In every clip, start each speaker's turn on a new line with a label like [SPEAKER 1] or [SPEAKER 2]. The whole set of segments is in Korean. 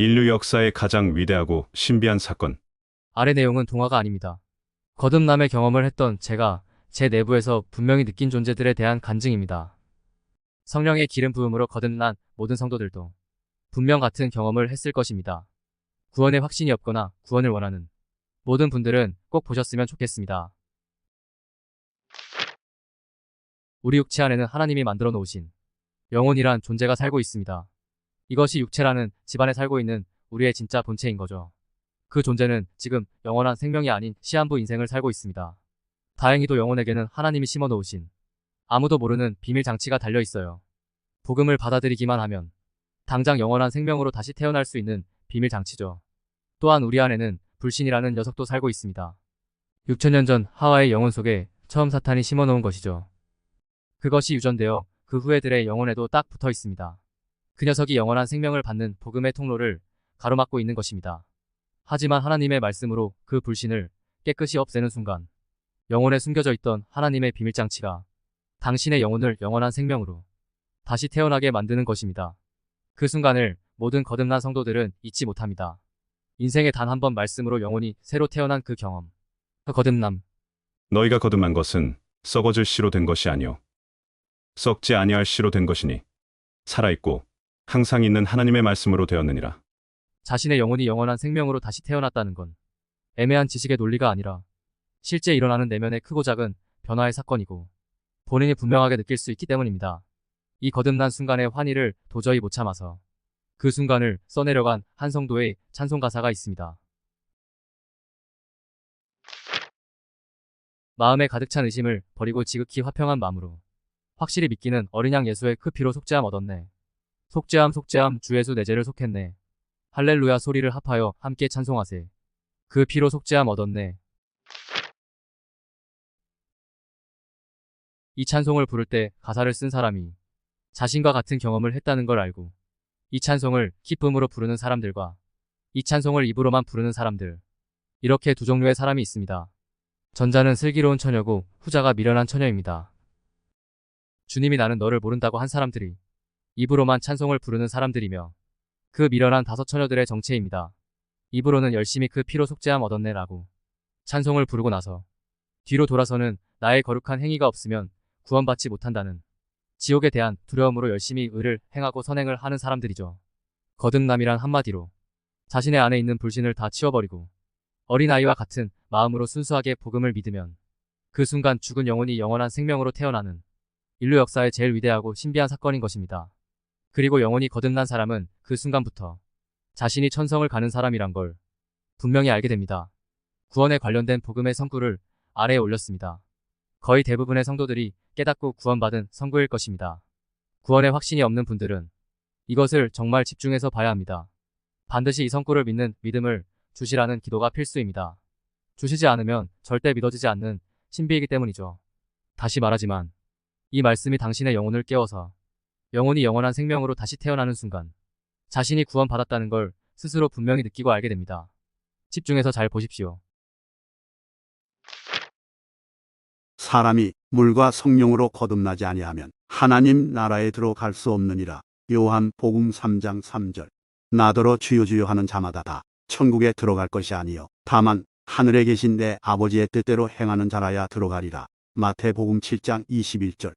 [SPEAKER 1] 인류 역사의 가장 위대하고 신비한 사건.
[SPEAKER 2] 아래 내용은 동화가 아닙니다. 거듭남의 경험을 했던 제가 제 내부에서 분명히 느낀 존재들에 대한 간증입니다. 성령의 기름 부음으로 거듭난 모든 성도들도 분명 같은 경험을 했을 것입니다. 구원에 확신이 없거나 구원을 원하는 모든 분들은 꼭 보셨으면 좋겠습니다. 우리 육체 안에는 하나님이 만들어 놓으신 영혼이란 존재가 살고 있습니다. 이것이 육체라는 집안에 살고 있는 우리의 진짜 본체인 거죠. 그 존재는 지금 영원한 생명이 아닌 시한부 인생을 살고 있습니다. 다행히도 영혼에게는 하나님이 심어 놓으신 아무도 모르는 비밀 장치가 달려 있어요. 복음을 받아들이기만 하면 당장 영원한 생명으로 다시 태어날 수 있는 비밀 장치죠. 또한 우리 안에는 불신이라는 녀석도 살고 있습니다. 6천년 전 하와의 영혼 속에 처음 사탄이 심어 놓은 것이죠. 그것이 유전되어 그 후예들의 영혼에도 딱 붙어 있습니다. 그 녀석이 영원한 생명을 받는 복음의 통로를 가로막고 있는 것입니다. 하지만 하나님의 말씀으로 그 불신을 깨끗이 없애는 순간 영혼에 숨겨져 있던 하나님의 비밀장치가 당신의 영혼을 영원한 생명으로 다시 태어나게 만드는 것입니다. 그 순간을 모든 거듭난 성도들은 잊지 못합니다. 인생에 단 한 번 말씀으로 영혼이 새로 태어난 그 경험. 그 거듭남.
[SPEAKER 1] 너희가 거듭난 것은 썩어질 씨로 된 것이 아니요 썩지 아니할 씨로 된 것이니 살아있고 항상 있는 하나님의 말씀으로 되었느니라.
[SPEAKER 2] 자신의 영혼이 영원한 생명으로 다시 태어났다는 건 애매한 지식의 논리가 아니라 실제 일어나는 내면의 크고 작은 변화의 사건이고 본인이 분명하게 느낄 수 있기 때문입니다. 이 거듭난 순간의 환희를 도저히 못 참아서 그 순간을 써내려간 한 성도의 찬송 가사가 있습니다. 마음에 가득 찬 의심을 버리고 지극히 화평한 마음으로 확실히 믿기는 어린 양 예수의 그 피로 속죄함 얻었네. 속죄함 속죄함 주 예수 내 죄를 속했네. 할렐루야 소리를 합하여 함께 찬송하세. 그 피로 속죄함 얻었네. 이 찬송을 부를 때 가사를 쓴 사람이 자신과 같은 경험을 했다는 걸 알고 이 찬송을 기쁨으로 부르는 사람들과 이 찬송을 입으로만 부르는 사람들 이렇게 두 종류의 사람이 있습니다. 전자는 슬기로운 처녀고 후자가 미련한 처녀입니다. 주님이 나는 너를 모른다고 한 사람들이 입으로만 찬송을 부르는 사람들이며 그 미련한 다섯 처녀들의 정체입니다. 입으로는 열심히 그 피로 속죄함 얻었네라고 찬송을 부르고 나서 뒤로 돌아서는 나의 거룩한 행위가 없으면 구원받지 못한다는 지옥에 대한 두려움으로 열심히 의를 행하고 선행을 하는 사람들이죠. 거듭남이란 한마디로 자신의 안에 있는 불신을 다 치워버리고 어린아이와 같은 마음으로 순수하게 복음을 믿으면 그 순간 죽은 영혼이 영원한 생명으로 태어나는 인류 역사의 제일 위대하고 신비한 사건인 것입니다. 그리고 영혼이 거듭난 사람은 그 순간부터 자신이 천성을 가는 사람이란 걸 분명히 알게 됩니다. 구원에 관련된 복음의 성구를 아래에 올렸습니다. 거의 대부분의 성도들이 깨닫고 구원받은 성구일 것입니다. 구원에 확신이 없는 분들은 이것을 정말 집중해서 봐야 합니다. 반드시 이 성구를 믿는 믿음을 주시라는 기도가 필수입니다. 주시지 않으면 절대 믿어지지 않는 신비이기 때문이죠. 다시 말하지만 이 말씀이 당신의 영혼을 깨워서 영혼이 영원한 생명으로 다시 태어나는 순간 자신이 구원받았다는 걸 스스로 분명히 느끼고 알게 됩니다. 집중해서 잘 보십시오.
[SPEAKER 3] 사람이 물과 성령으로 거듭나지 아니하면 하나님 나라에 들어갈 수 없느니라. 요한 복음 3장 3절. 나더러 주여 하는 자마다 다 천국에 들어갈 것이 아니요 다만 하늘에 계신 내 아버지의 뜻대로 행하는 자라야 들어가리라. 마태복음 7장 21절.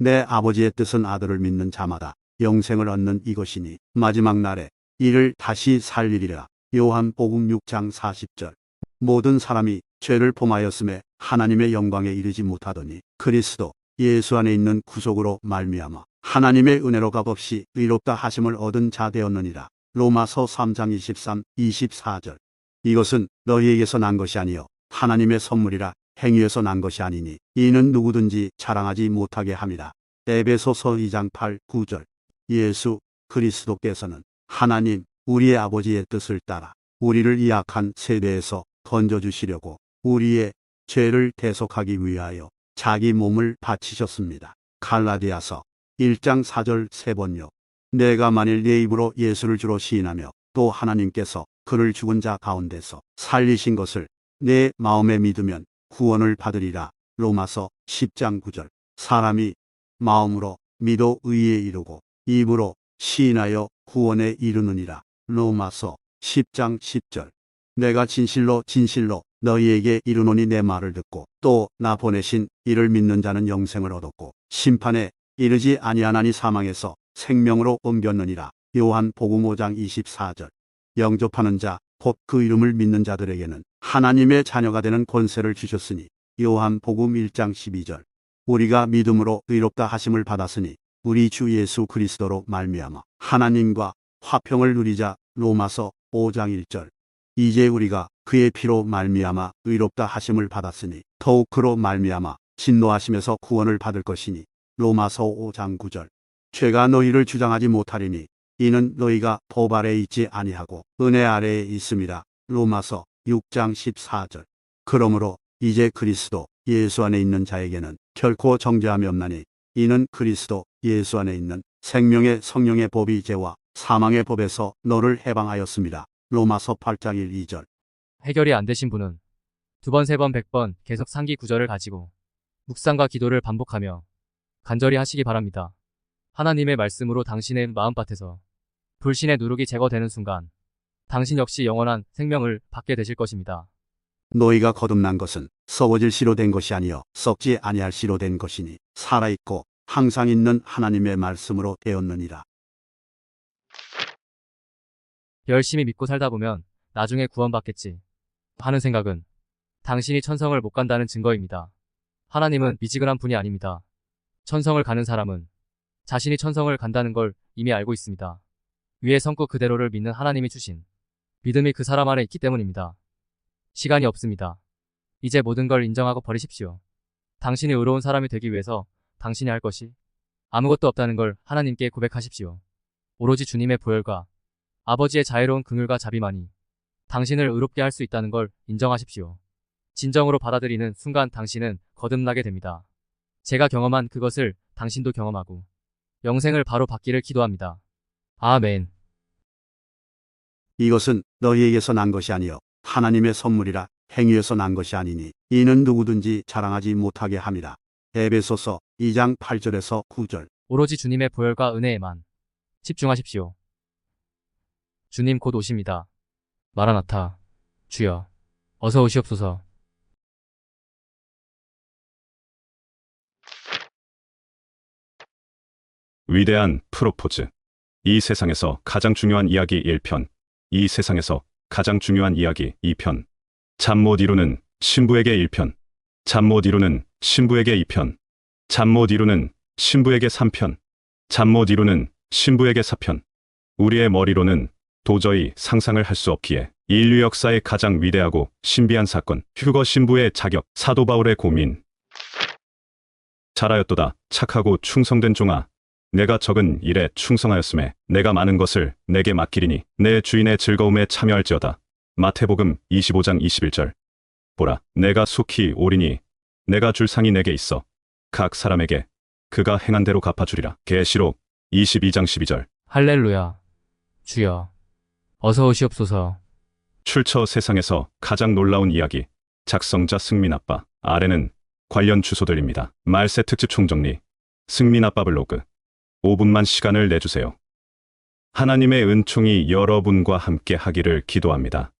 [SPEAKER 3] 내 아버지의 뜻은 아들을 믿는 자마다 영생을 얻는 이것이니 마지막 날에 이를 다시 살리리라. 요한 복음 6장 40절. 모든 사람이 죄를 범하였음에 하나님의 영광에 이르지 못하더니 그리스도 예수 안에 있는 구속으로 말미암아 하나님의 은혜로 값없이 의롭다 하심을 얻은 자 되었느니라. 로마서 3장 23, 24절. 이것은 너희에게서 난 것이 아니요 하나님의 선물이라 행위에서 난 것이 아니니 이는 누구든지 자랑하지 못하게 함이라. 에베소서 2장 8, 9절. 예수 그리스도께서는 하나님 우리의 아버지의 뜻을 따라 우리를 이 악한 세대에서 건져주시려고 우리의 죄를 대속하기 위하여 자기 몸을 바치셨습니다. 갈라디아서 1장 4절 세 번요. 내가 만일 내 입으로 예수를 주로 시인하며 또 하나님께서 그를 죽은 자 가운데서 살리신 것을 내 마음에 믿으면 구원을 받으리라. 로마서 10장 9절. 사람이 마음으로 믿어 의에 이르고 입으로 시인하여 구원에 이르느니라. 로마서 10장 10절. 내가 진실로 진실로 너희에게 이르노니 내 말을 듣고 또 나 보내신 이를 믿는 자는 영생을 얻었고 심판에 이르지 아니하나니 사망에서 생명으로 옮겼느니라. 요한 복음 5장 24절. 영접하는 자, 곧 그 이름을 믿는 자들에게는 하나님의 자녀가 되는 권세를 주셨으니 요한 복음 1장 12절. 우리가 믿음으로 의롭다 하심을 받았으니 우리 주 예수 그리스도로 말미암아 하나님과 화평을 누리자 로마서 5장 1절. 이제 우리가 그의 피로 말미암아 의롭다 하심을 받았으니 더욱 그로 말미암아 진노하심에서 구원을 받을 것이니 로마서 5장 9절. 죄가 너희를 주장하지 못하리니 이는 너희가 법 아래 있지 아니하고 은혜 아래에 있음이라 로마서 6장 14절. 그러므로 이제 그리스도 예수 안에 있는 자에게는 결코 정죄함이 없나니 이는 그리스도 예수 안에 있는 생명의 성령의 법이 죄와 사망의 법에서 너를 해방하였습니다. 로마서 8장 1, 2절.
[SPEAKER 2] 해결이 안 되신 분은 두 번, 세 번, 백 번 계속 상기 구절을 가지고 묵상과 기도를 반복하며 간절히 하시기 바랍니다. 하나님의 말씀으로 당신의 마음밭에서 불신의 누룩이 제거되는 순간 당신 역시 영원한 생명을 받게 되실 것입니다.
[SPEAKER 3] 너희가 거듭난 것은 썩어질 씨로 된 것이 아니요 썩지 아니할 씨로 된 것이니 살아 있고 항상 있는 하나님의 말씀으로 되었느니라.
[SPEAKER 2] 열심히 믿고 살다 보면 나중에 구원받겠지 하는 생각은 당신이 천성을 못 간다는 증거입니다. 하나님은 미지근한 분이 아닙니다. 천성을 가는 사람은 자신이 천성을 간다는 걸 이미 알고 있습니다. 위의 성구 그대로를 믿는 하나님이 주신 믿음이 그 사람 안에 있기 때문입니다. 시간이 없습니다. 이제 모든 걸 인정하고 버리십시오. 당신이 의로운 사람이 되기 위해서 당신이 할 것이 아무것도 없다는 걸 하나님께 고백하십시오. 오로지 주님의 보혈과 아버지의 자애로운 긍휼과 자비만이 당신을 의롭게 할 수 있다는 걸 인정하십시오. 진정으로 받아들이는 순간 당신은 거듭나게 됩니다. 제가 경험한 그것을 당신도 경험하고 영생을 바로 받기를 기도합니다. 아멘.
[SPEAKER 3] 이것은 너희에게서 난 것이 아니요 하나님의 선물이라 행위에서 난 것이 아니니 이는 누구든지 자랑하지 못하게 함이라. 에베소서 2장 8절에서 9절.
[SPEAKER 2] 오로지 주님의 보혈과 은혜에만 집중하십시오. 주님 곧 오십니다. 마라나타. 주여. 어서 오시옵소서.
[SPEAKER 1] 위대한 프로포즈. 이 세상에서 가장 중요한 이야기 1편. 이 세상에서 가장 중요한 이야기 2편. 잠 못 이루는 신부에게 1편. 잠 못 이루는 신부에게 2편. 잠 못 이루는 신부에게 3편. 잠 못 이루는 신부에게 4편. 우리의 머리로는 도저히 상상을 할 수 없기에 인류 역사의 가장 위대하고 신비한 사건, 휴거 신부의 자격, 사도 바울의 고민. 잘하였도다, 착하고 충성된 종아. 내가 적은 일에 충성하였음에 내가 많은 것을 내게 맡기리니 내 주인의 즐거움에 참여할지어다. 마태복음 25장 21절. 보라, 내가 속히 오리니 내가 줄 상이 내게 있어. 각 사람에게 그가 행한 대로 갚아주리라. 계시록 22장 12절.
[SPEAKER 2] 할렐루야. 주여. 어서 오시옵소서.
[SPEAKER 1] 출처 세상에서 가장 놀라운 이야기. 작성자 승민 아빠. 아래는 관련 주소들입니다. 말세 특집 총정리. 승민 아빠 블로그. 5분만 시간을 내주세요. 하나님의 은총이 여러분과 함께 하기를 기도합니다.